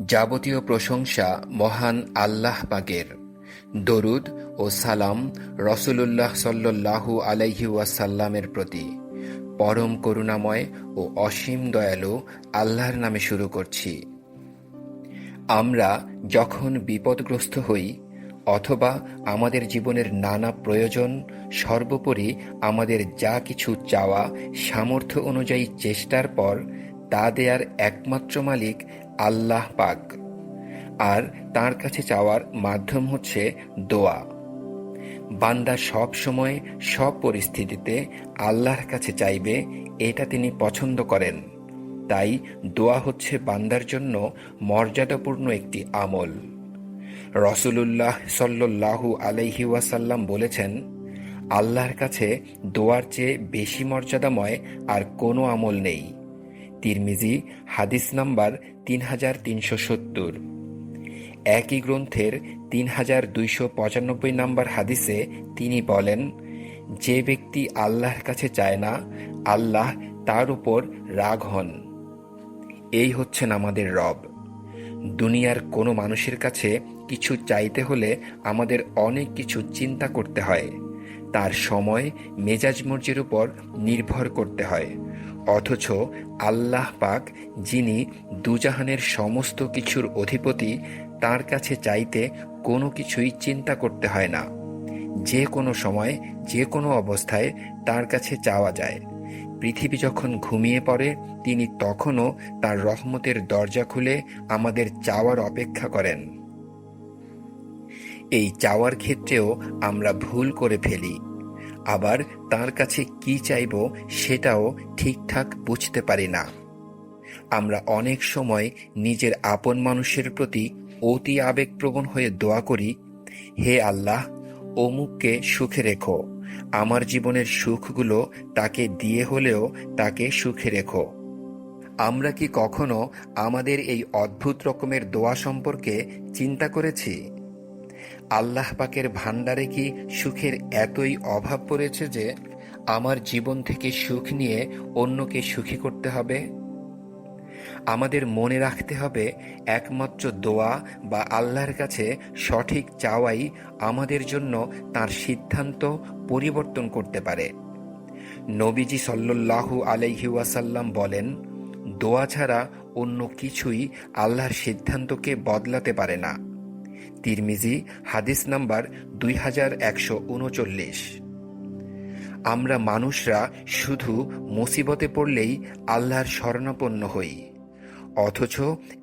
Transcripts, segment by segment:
যাবতীয় প্রশংসা মহান আল্লাহ পাকের। দরুদ ও সালাম রসুলুল্লাহ সাল্লাল্লাহু আলাইহি ওয়াসাল্লামের প্রতি। পরম করুণাময় ও অসীম দয়ালু আল্লাহর নামে শুরু করছি। আমরা যখন বিপদগ্রস্ত হই, অথবা আমাদের জীবনের নানা প্রয়োজন, সর্বোপরি আমাদের যা কিছু চাওয়া, সামর্থ্য অনুযায়ী চেষ্টার পর, তা দেয়ার একমাত্র মালিক আল্লাহ পাক। আর তার কাছে চাওয়ার মাধ্যম হচ্ছে দোয়া। বান্দা সব সময় সব পরিস্থিতিতে আল্লাহর কাছে চাইবে, এটা তিনি পছন্দ করেন। তাই দোয়া হচ্ছে বান্দার জন্য মর্যাদাপূর্ণ একটি আমল। রসুলুল্লাহ সাল্লাল্লাহু আলাইহি ওয়াসাল্লাম বলেছেন, আল্লাহর কাছে দোয়ার চেয়ে বেশি মর্যাদাময় আর কোনো আমল নেই। তিরমিজি, হাদিস নাম্বার তিন হাজার তিনশো সত্তর। একই গ্রন্থের তিন হাজার দুইশো পঁচানব্বই নম্বর হাদিসে তিনি বলেন, যে ব্যক্তি আল্লাহর কাছে চায় না, আল্লাহ তার উপর রাগ হন। এই হচ্ছেন আমাদের রব। দুনিয়ার কোনো মানুষের কাছে কিছু চাইতে হলে আমাদের অনেক কিছু চিন্তা করতে হয়। তার সময় মেজাজ মর্জির উপর নির্ভর করতে হয়। অথচ আল্লাহ পাক, যিনি দুজাহানের সমস্ত কিছুর অধিপতি, তার কাছে চাইতে কোনো কিছুই চিন্তা করতে হয় না। যে কোনো সময়, যে কোনো অবস্থায় তার কাছে চাওয়া যায়। পৃথিবী যখন ঘুমিয়ে পড়ে, তিনি তখনও তার রহমতের দরজা খুলে আমাদের চাওয়ার অপেক্ষা করেন। এই চাওয়ার ক্ষেত্রেও আমরা ভুল করে ফেলি। আবার তার কাছে কি চাইব সেটাও ঠিকঠাক বুঝতে পারি না। আমরা অনেক সময় নিজের আপন মানুষের প্রতি অতি আবেগপ্রবণ হয়ে দোয়া করি, হে আল্লাহ, অমুককে সুখে রেখো। আমার জীবনের সুখগুলো তাকে দিয়ে হলেও তাকে সুখে রেখো। আমরা কি কখনো আমাদের এই অদ্ভুত রকমের দোয়া সম্পর্কে চিন্তা করেছি? আল্লাহ পাকের ভাণ্ডারে কি সুখের এতই অভাব পড়েছে যে আমার জীবন থেকে সুখ নিয়ে অন্যকে সুখী করতে হবে? আমাদের মনে রাখতে হবে একমাত্র দোয়া বা আল্লাহর কাছে সঠিক চাওয়াই আমাদের জন্য তার সিদ্ধান্ত পরিবর্তন করতে পারে। নবীজি সাল্লাল্লাহু আলাইহি বলেন, দোয়া ছাড়া অন্য কিছুই আল্লাহর সিদ্ধান্তকে বদলাতে পারে না। তিরমিজি, হাদিস নাম্বার দুই হাজার একশো উনচল্লিশ। আমরা মানুষরা শুধু মুসিবতে পড়লেই আল্লাহর শরণাপন্ন হই, অথচ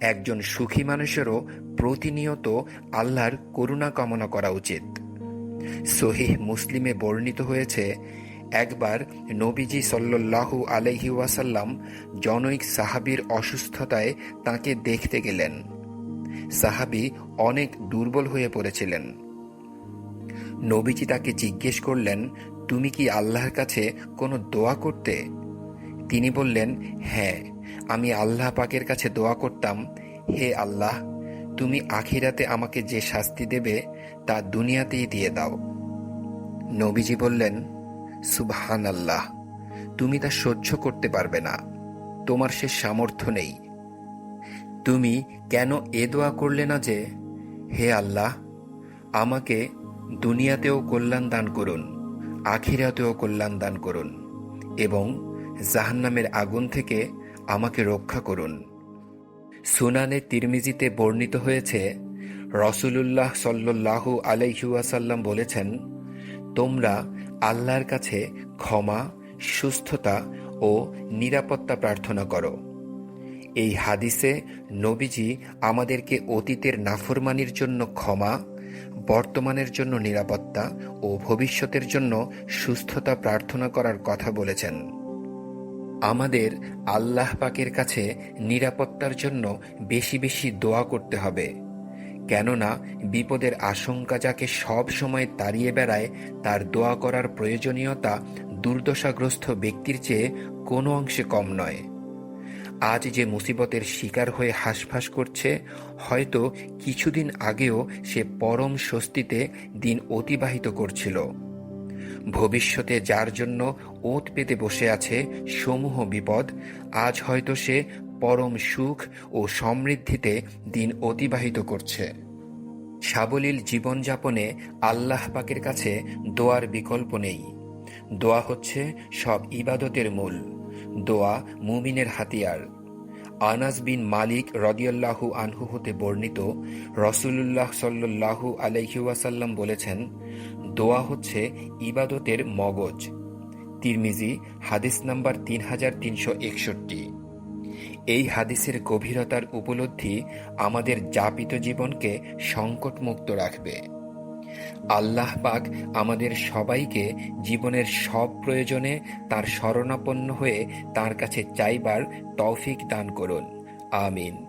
একজন সুখী মানুষেরও প্রতিনিয়ত আল্লাহর করুণা কামনা করা উচিত। সহিহ মুসলিমে বর্ণিত হয়েছে, একবার নবীজি সাল্লাল্লাহু আলহি ওয়াসাল্লাম জনৈক সাহাবির অসুস্থতায় তাকে দেখতে গেলেন। সাহাবি অনেক দুর্বল হয়ে পড়েছিলেন। নবীজি তাকে জিজ্ঞেস করলেন, তুমি কি আল্লাহর কাছে কোনো দোয়া করতে? তিনি বললেন হ্যাঁ আমি আল্লাহ পাকের কাছে দোয়া করতাম, হে আল্লাহ, তুমি আখিরাতে আমাকে যে শাস্তি দেবে, তা দুনিয়াতেই দিয়ে দাও। নবীজি বললেন সুবহান আল্লাহ তুমি তা সহ্য করতে পারবে না। তোমার সে সামর্থ্য নেই তুমি কেন এ দোয়া করলে না যে, হে আল্লাহ, আমাকে দুনিয়াতেও কল্যাণ দান করুন, আখিরাতেও কল্যাণ দান করুন, এবং জাহান্নামের আগুন থেকে আমাকে রক্ষা করুন। সুনানে তিরমিজিতে বর্ণিত হয়েছে, রসুলুল্লাহ সাল্লাহু আলাইহুয়াসাল্লাম বলেছেন, তোমরা আল্লাহর কাছে ক্ষমা, সুস্থতা ও নিরাপত্তা প্রার্থনা করো। এই হাদিসে নবীজি আমাদেরকে অতীতের নাফরমানির জন্য ক্ষমা, বর্তমানের জন্য নিরাপত্তা ও ভবিষ্যতের জন্য সুস্থতা প্রার্থনা করার কথা বলেছেন। আমাদের আল্লাহ পাকের কাছে নিরাপত্তার জন্য বেশি বেশি দোয়া করতে হবে, কেননা বিপদের আশঙ্কা যাকে সব সময় তাড়িয়ে বেড়ায়, তার দোয়া করার প্রয়োজনীয়তা দুর্দশাগ্রস্ত ব্যক্তির চেয়ে কোনো অংশে কম নয়। আজ যে মুসিবতের শিকার হয়ে হাঁসফাঁস করছে, হয়তো কিছুদিন আগেও সে পরম স্বস্তিতে দিন অতিবাহিত করছিল। ভবিষ্যতে যার জন্য ওত পেতে বসে আছে সমূহ বিপদ, আজ হয়তো সে পরম সুখ ও সমৃদ্ধিতে দিন অতিবাহিত করছে। সাবলীল জীবনযাপনে আল্লাহ পাকের কাছে দোয়ার বিকল্প নেই। দোয়া হচ্ছে সব ইবাদতের মূল। দোয়া মুমিনের হাতিয়ার। আনাস বিন মালিক রদিয়াল্লাহু আনহু হতে বর্ণিত রসুলুল্লাহ সাল্লাল্লাহু আলাইহি ওয়াসাল্লাম বলেছেন, দোয়া হচ্ছে ইবাদতের মগজ। তিরমিজি, হাদিস নাম্বার তিন হাজার তিনশো একষট্টি। এই হাদিসের গভীরতার উপলব্ধি আমাদের যাপিত জীবনকে সংকটমুক্ত রাখবে। আল্লাহ পাক আমাদের সবাইকে জীবনের সব প্রয়োজনে তার শরণাপন্ন হয়ে তার কাছে চাইবার তৌফিক দান করুন। আমিন।